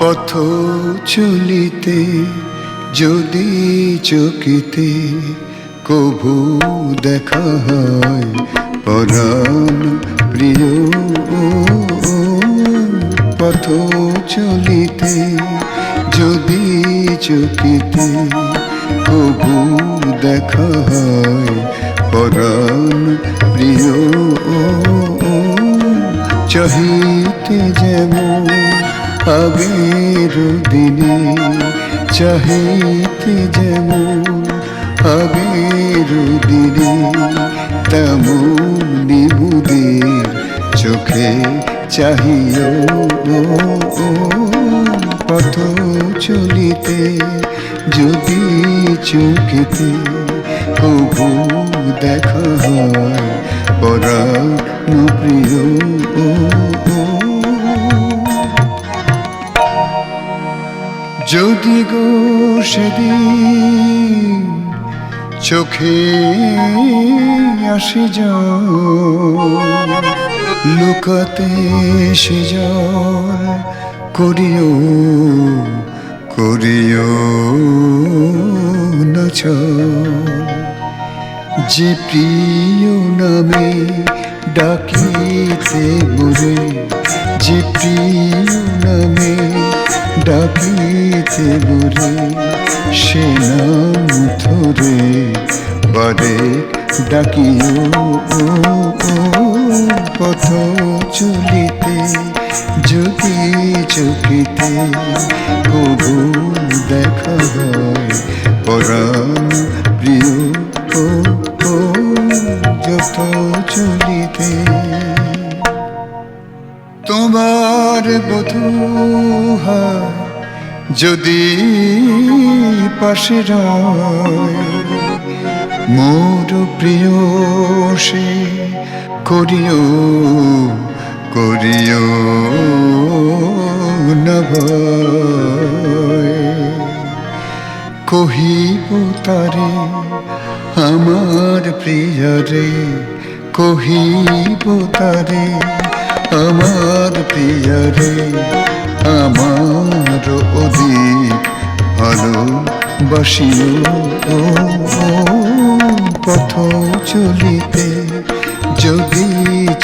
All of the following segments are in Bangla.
পথ চলিতে যদি চকিতে কভু দেখা হয় পরাণ প্রিয় পথ যদি চকিতে কভু দেখা হয় পরাণ প্রিয়। চাহিতে যেমন আগের দিনে, চাহিতে যেমন আগের দিনে তেমন নিবুদের চোখে চাহিও। পথ যদি চোখেতে কবু দেখা হয় পরাণ প্রিয় যদি গো সেদিন চোখে আসে যাও লুকাতে সে জল করিও করিও। চল। যে প্রিয় নামে ডাকিতে মোরে যে প্রিয় নামে ডাকিতে মোরে সে নাম ধরে বারে ডাকিও পথ চলিতে যদি চকিতে কবু দেখা হয়। প্রিয় যত চলিতে। তোমার বধূ হয়, যদি পাশে মোর প্রিয় সে করিও করিও। নভয় কহিব তারে, আমার প্রিয়রে কহিব তারে, আমার প্রিয়রে আমার অধিক ভালো বাসিও পথ চলিতে যদি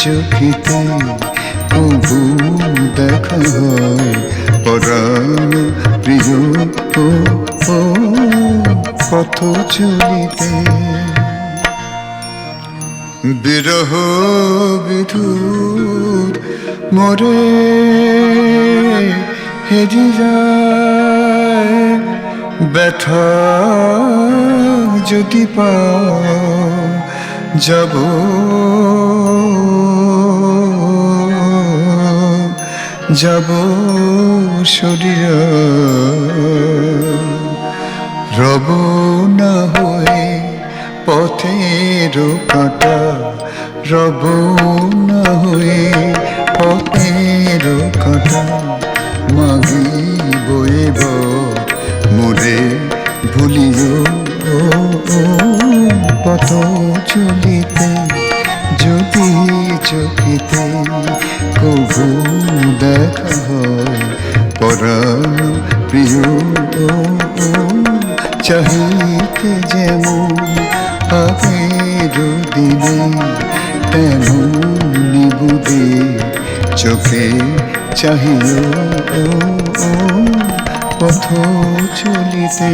চোখিতে কবু দেখা হয় পরাণ প্রিয় পথ চলিতে। বিরহ বিধুর মরে হেরি যায় ব্যথা যদি পাও, যাব যাব শরীর। রব না হয়ে পথের কাটা। রব না হয়ে পথের কাটা। মাগি বইব মোরে ভুলিও পথ চলিতে, যদি চকিতে কবু দেখা হয়। পরাণ চাহিতে যেমন আগের দিনে তেমন নিবুদে চোখে চাহিও পথ চলিতে।